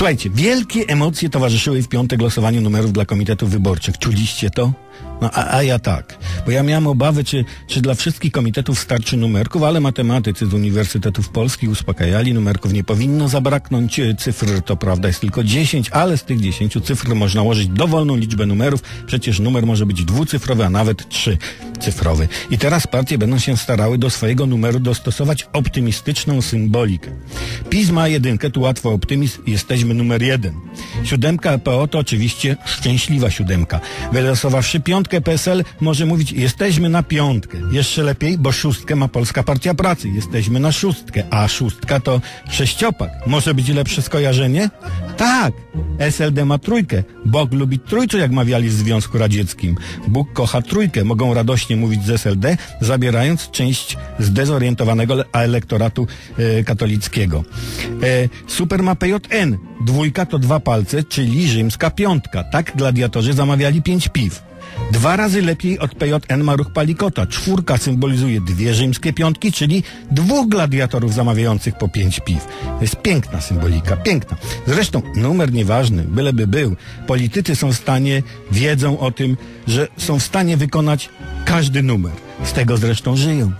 Słuchajcie, wielkie emocje towarzyszyły w piątek losowaniu numerów dla komitetów wyborczych. Czuliście to? No a, a ja tak, bo ja miałem obawy, czy, czy dla wszystkich komitetów starczy numerków, ale matematycy z Uniwersytetów Polskich uspokajali, numerków nie powinno zabraknąć, e, cyfr to prawda jest tylko 10, ale z tych 10 cyfr można ułożyć dowolną liczbę numerów, przecież numer może być dwucyfrowy, a nawet trzycyfrowy. I teraz partie będą się starały do swojego numeru dostosować optymistyczną symbolikę. PiS ma jedynkę, tu łatwo optymizm, jesteśmy numer jeden. Siódemka PO to oczywiście szczęśliwa siódemka. Wylosowawszy piątkę PSL może mówić jesteśmy na piątkę. Jeszcze lepiej, bo szóstkę ma Polska Partia Pracy. Jesteśmy na szóstkę, a szóstka to sześciopak. Może być lepsze skojarzenie? Tak. SLD ma trójkę. Bóg lubi trójczo, jak mawiali w Związku Radzieckim. Bóg kocha trójkę. Mogą mówić z SLD, zabierając część zdezorientowanego elektoratu e, katolickiego. E, super ma PJN. Dwójka to dwa palce, czyli rzymska piątka. Tak gladiatorzy zamawiali pięć piw. Dwa razy lepiej od PJN ma ruch Palikota. Czwórka symbolizuje dwie rzymskie piątki, czyli dwóch gladiatorów zamawiających po pięć piw. To jest piękna symbolika, piękna. Zresztą numer nieważny, byleby był. Politycy są w stanie, wiedzą o tym, że są w stanie wykonać każdy numer. Z tego zresztą żyją.